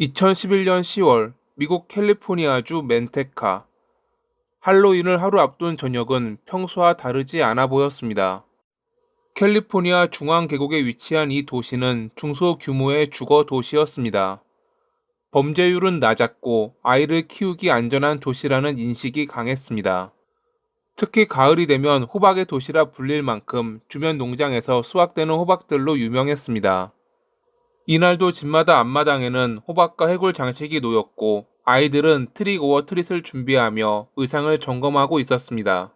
2011년 10월 미국 캘리포니아주 멘테카 할로윈을 하루 앞둔 저녁은 평소와 다르지 않아 보였습니다. 캘리포니아 중앙 계곡에 위치한 이 도시는 중소 규모의 주거 도시였습니다. 범죄율은 낮았고 아이를 키우기 안전한 도시라는 인식이 강했습니다. 특히 가을이 되면 호박의 도시라 불릴 만큼 주변 농장에서 수확되는 호박들로 유명했습니다. 이날도 집마다 앞마당에는 호박과 해골 장식이 놓였고 아이들은 트릭 오어 트릿을 준비하며 의상을 점검하고 있었습니다.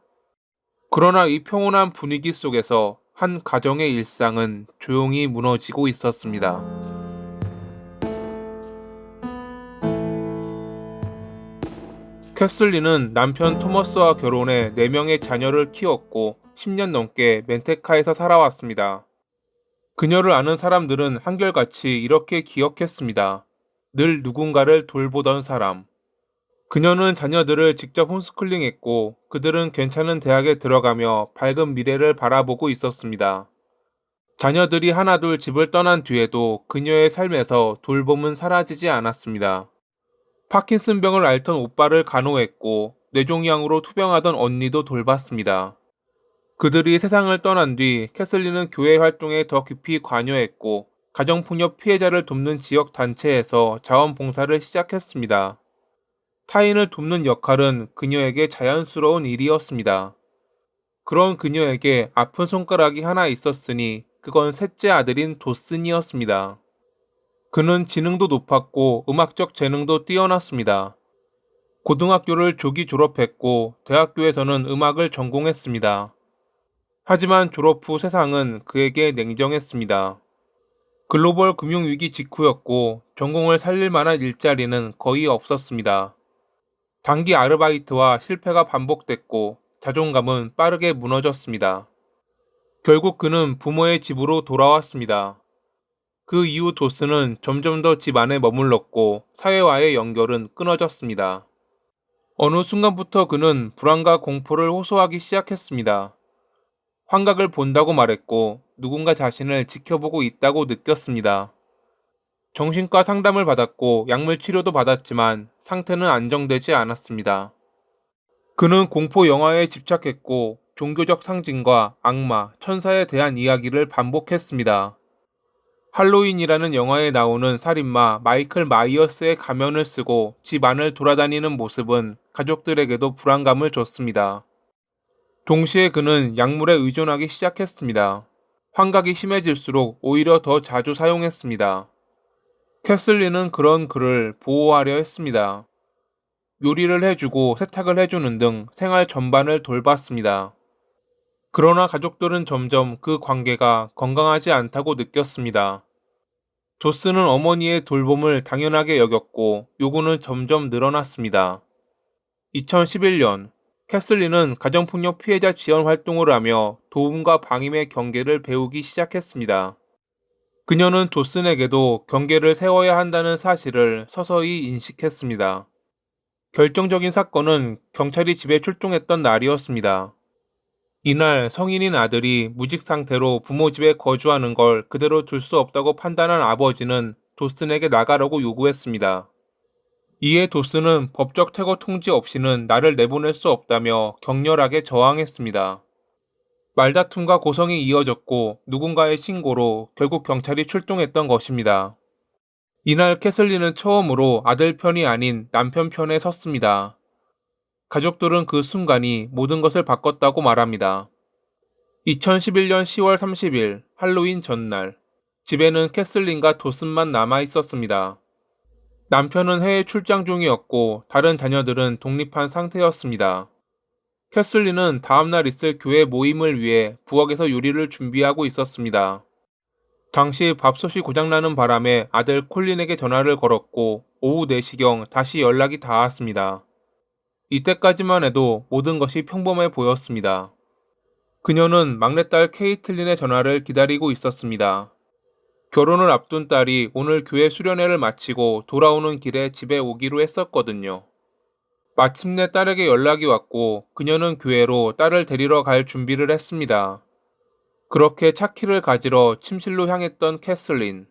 그러나 이 평온한 분위기 속에서 한 가정의 일상은 조용히 무너지고 있었습니다. 캐슬리는 남편 토머스와 결혼해 4명의 자녀를 키웠고 10년 넘게 멘테카에서 살아왔습니다. 그녀를 아는 사람들은 한결같이 이렇게 기억했습니다. 늘 누군가를 돌보던 사람. 그녀는 자녀들을 직접 홈스쿨링했고 그들은 괜찮은 대학에 들어가며 밝은 미래를 바라보고 있었습니다. 자녀들이 하나둘 집을 떠난 뒤에도 그녀의 삶에서 돌봄은 사라지지 않았습니다. 파킨슨병을 앓던 오빠를 간호했고 뇌종양으로 투병하던 언니도 돌봤습니다. 그들이 세상을 떠난 뒤 캐슬리는 교회 활동에 더 깊이 관여했고 가정폭력 피해자를 돕는 지역 단체에서 자원봉사를 시작했습니다. 타인을 돕는 역할은 그녀에게 자연스러운 일이었습니다. 그런 그녀에게 아픈 손가락이 하나 있었으니 그건 셋째 아들인 도슨이었습니다. 그는 지능도 높았고 음악적 재능도 뛰어났습니다. 고등학교를 조기 졸업했고 대학교에서는 음악을 전공했습니다. 하지만 졸업 후 세상은 그에게 냉정했습니다. 글로벌 금융위기 직후였고 전공을 살릴 만한 일자리는 거의 없었습니다. 단기 아르바이트와 실패가 반복됐고 자존감은 빠르게 무너졌습니다. 결국 그는 부모의 집으로 돌아왔습니다. 그 이후 도스는 점점 더 집 안에 머물렀고 사회와의 연결은 끊어졌습니다. 어느 순간부터 그는 불안과 공포를 호소하기 시작했습니다. 환각을 본다고 말했고 누군가 자신을 지켜보고 있다고 느꼈습니다. 정신과 상담을 받았고 약물 치료도 받았지만 상태는 안정되지 않았습니다. 그는 공포 영화에 집착했고 종교적 상징과 악마, 천사에 대한 이야기를 반복했습니다. 할로윈이라는 영화에 나오는 살인마 마이클 마이어스의 가면을 쓰고 집 안을 돌아다니는 모습은 가족들에게도 불안감을 줬습니다. 동시에 그는 약물에 의존하기 시작했습니다. 환각이 심해질수록 오히려 더 자주 사용했습니다. 캐슬리는 그런 그를 보호하려 했습니다. 요리를 해주고 세탁을 해주는 등 생활 전반을 돌봤습니다. 그러나 가족들은 점점 그 관계가 건강하지 않다고 느꼈습니다. 조스는 어머니의 돌봄을 당연하게 여겼고 요구는 점점 늘어났습니다. 2011년 캐슬리는 가정폭력 피해자 지원 활동을 하며 도움과 방임의 경계를 배우기 시작했습니다. 그녀는 도슨에게도 경계를 세워야 한다는 사실을 서서히 인식했습니다. 결정적인 사건은 경찰이 집에 출동했던 날이었습니다. 이날 성인인 아들이 무직 상태로 부모 집에 거주하는 걸 그대로 둘 수 없다고 판단한 아버지는 도슨에게 나가라고 요구했습니다. 이에 도스는 법적 퇴거 통지 없이는 나를 내보낼 수 없다며 격렬하게 저항했습니다. 말다툼과 고성이 이어졌고 누군가의 신고로 결국 경찰이 출동했던 것입니다. 이날 캐슬리는 처음으로 아들 편이 아닌 남편 편에 섰습니다. 가족들은 그 순간이 모든 것을 바꿨다고 말합니다. 2011년 10월 30일 할로윈 전날 집에는 캐슬린과 도슨만 남아 있었습니다. 남편은 해외 출장 중이었고 다른 자녀들은 독립한 상태였습니다. 캐슬리는 다음날 있을 교회 모임을 위해 부엌에서 요리를 준비하고 있었습니다. 당시 밥솥이 고장나는 바람에 아들 콜린에게 전화를 걸었고 오후 4시경 다시 연락이 닿았습니다. 이때까지만 해도 모든 것이 평범해 보였습니다. 그녀는 막내딸 케이틀린의 전화를 기다리고 있었습니다. 결혼을 앞둔 딸이 오늘 교회 수련회를 마치고 돌아오는 길에 집에 오기로 했었거든요. 마침내 딸에게 연락이 왔고 그녀는 교회로 딸을 데리러 갈 준비를 했습니다. 그렇게 차키를 가지러 침실로 향했던 캐슬린.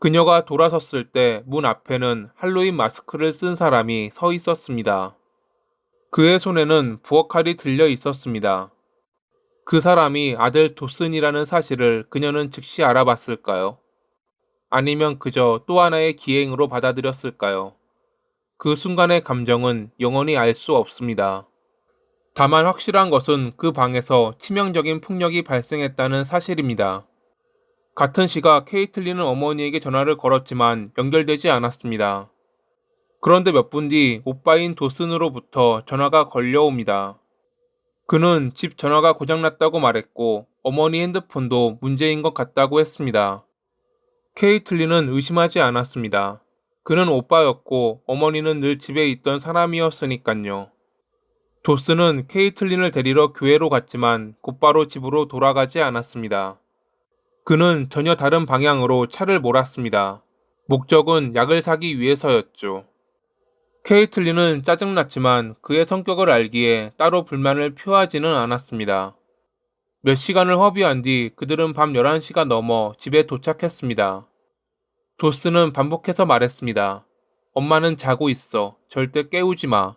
그녀가 돌아섰을 때 문 앞에는 할로윈 마스크를 쓴 사람이 서 있었습니다. 그의 손에는 부엌칼이 들려 있었습니다. 그 사람이 아들 도슨이라는 사실을 그녀는 즉시 알아봤을까요? 아니면 그저 또 하나의 기행으로 받아들였을까요? 그 순간의 감정은 영원히 알 수 없습니다. 다만 확실한 것은 그 방에서 치명적인 폭력이 발생했다는 사실입니다. 같은 시각 케이틀린은 어머니에게 전화를 걸었지만 연결되지 않았습니다. 그런데 몇 분 뒤 오빠인 도슨으로부터 전화가 걸려옵니다. 그는 집 전화가 고장났다고 말했고 어머니 핸드폰도 문제인 것 같다고 했습니다. 케이틀린은 의심하지 않았습니다. 그는 오빠였고 어머니는 늘 집에 있던 사람이었으니깐요. 도스는 케이틀린을 데리러 교회로 갔지만 곧바로 집으로 돌아가지 않았습니다. 그는 전혀 다른 방향으로 차를 몰았습니다. 목적은 약을 사기 위해서였죠. 케이틀린은 짜증났지만 그의 성격을 알기에 따로 불만을 표하지는 않았습니다. 몇 시간을 허비한 뒤 그들은 밤 11시가 넘어 집에 도착했습니다. 도스는 반복해서 말했습니다. 엄마는 자고 있어. 절대 깨우지 마.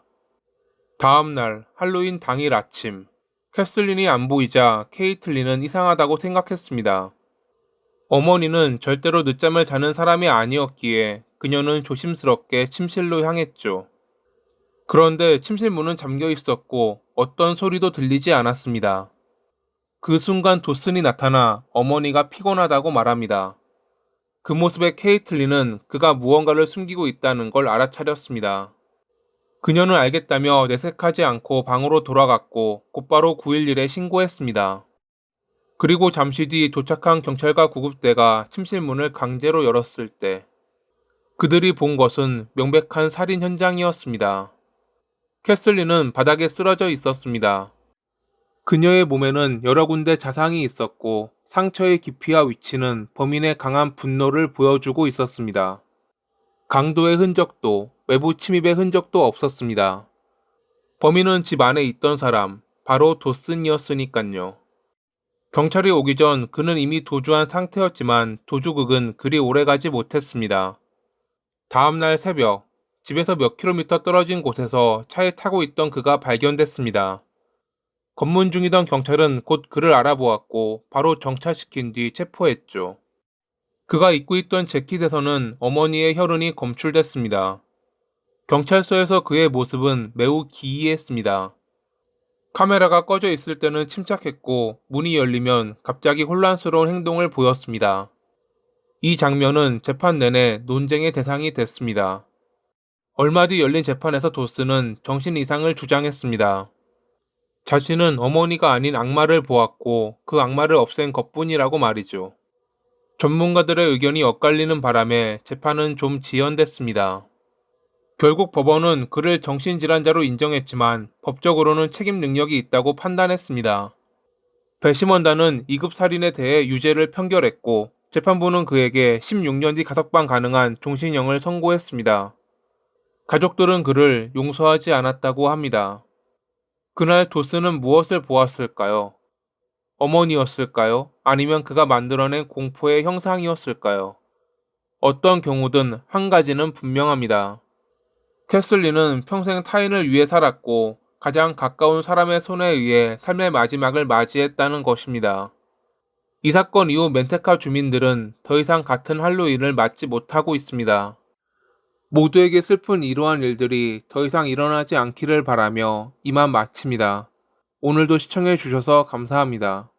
다음 날 할로윈 당일 아침 캐슬린이 안 보이자 케이틀린은 이상하다고 생각했습니다. 어머니는 절대로 늦잠을 자는 사람이 아니었기에 그녀는 조심스럽게 침실로 향했죠. 그런데 침실 문은 잠겨 있었고 어떤 소리도 들리지 않았습니다. 그 순간 도슨이 나타나 어머니가 피곤하다고 말합니다. 그 모습에 케이틀리는 그가 무언가를 숨기고 있다는 걸 알아차렸습니다. 그녀는 알겠다며 내색하지 않고 방으로 돌아갔고 곧바로 911에 신고했습니다. 그리고 잠시 뒤 도착한 경찰과 구급대가 침실 문을 강제로 열었을 때 그들이 본 것은 명백한 살인 현장이었습니다. 캐슬리는 바닥에 쓰러져 있었습니다. 그녀의 몸에는 여러 군데 자상이 있었고 상처의 깊이와 위치는 범인의 강한 분노를 보여주고 있었습니다. 강도의 흔적도 외부 침입의 흔적도 없었습니다. 범인은 집 안에 있던 사람, 바로 도슨이었으니깐요. 경찰이 오기 전 그는 이미 도주한 상태였지만 도주극은 그리 오래가지 못했습니다. 다음 날 새벽, 집에서 몇 킬로미터 떨어진 곳에서 차에 타고 있던 그가 발견됐습니다. 검문 중이던 경찰은 곧 그를 알아보았고 바로 정차시킨 뒤 체포했죠. 그가 입고 있던 재킷에서는 어머니의 혈흔이 검출됐습니다. 경찰서에서 그의 모습은 매우 기이했습니다. 카메라가 꺼져 있을 때는 침착했고 문이 열리면 갑자기 혼란스러운 행동을 보였습니다. 이 장면은 재판 내내 논쟁의 대상이 됐습니다. 얼마 뒤 열린 재판에서 도스는 정신 이상을 주장했습니다. 자신은 어머니가 아닌 악마를 보았고 그 악마를 없앤 것뿐이라고 말이죠. 전문가들의 의견이 엇갈리는 바람에 재판은 좀 지연됐습니다. 결국 법원은 그를 정신질환자로 인정했지만 법적으로는 책임 능력이 있다고 판단했습니다. 배심원단은 2급 살인에 대해 유죄를 판결했고 재판부는 그에게 16년 뒤 가석방 가능한 종신형을 선고했습니다. 가족들은 그를 용서하지 않았다고 합니다. 그날 도스는 무엇을 보았을까요? 어머니였을까요? 아니면 그가 만들어낸 공포의 형상이었을까요? 어떤 경우든 한 가지는 분명합니다. 캐슬리는 평생 타인을 위해 살았고 가장 가까운 사람의 손에 의해 삶의 마지막을 맞이했다는 것입니다. 이 사건 이후 멘테카 주민들은 더 이상 같은 할로윈을 맞지 못하고 있습니다. 모두에게 슬픈 이러한 일들이 더 이상 일어나지 않기를 바라며 이만 마칩니다. 오늘도 시청해 주셔서 감사합니다.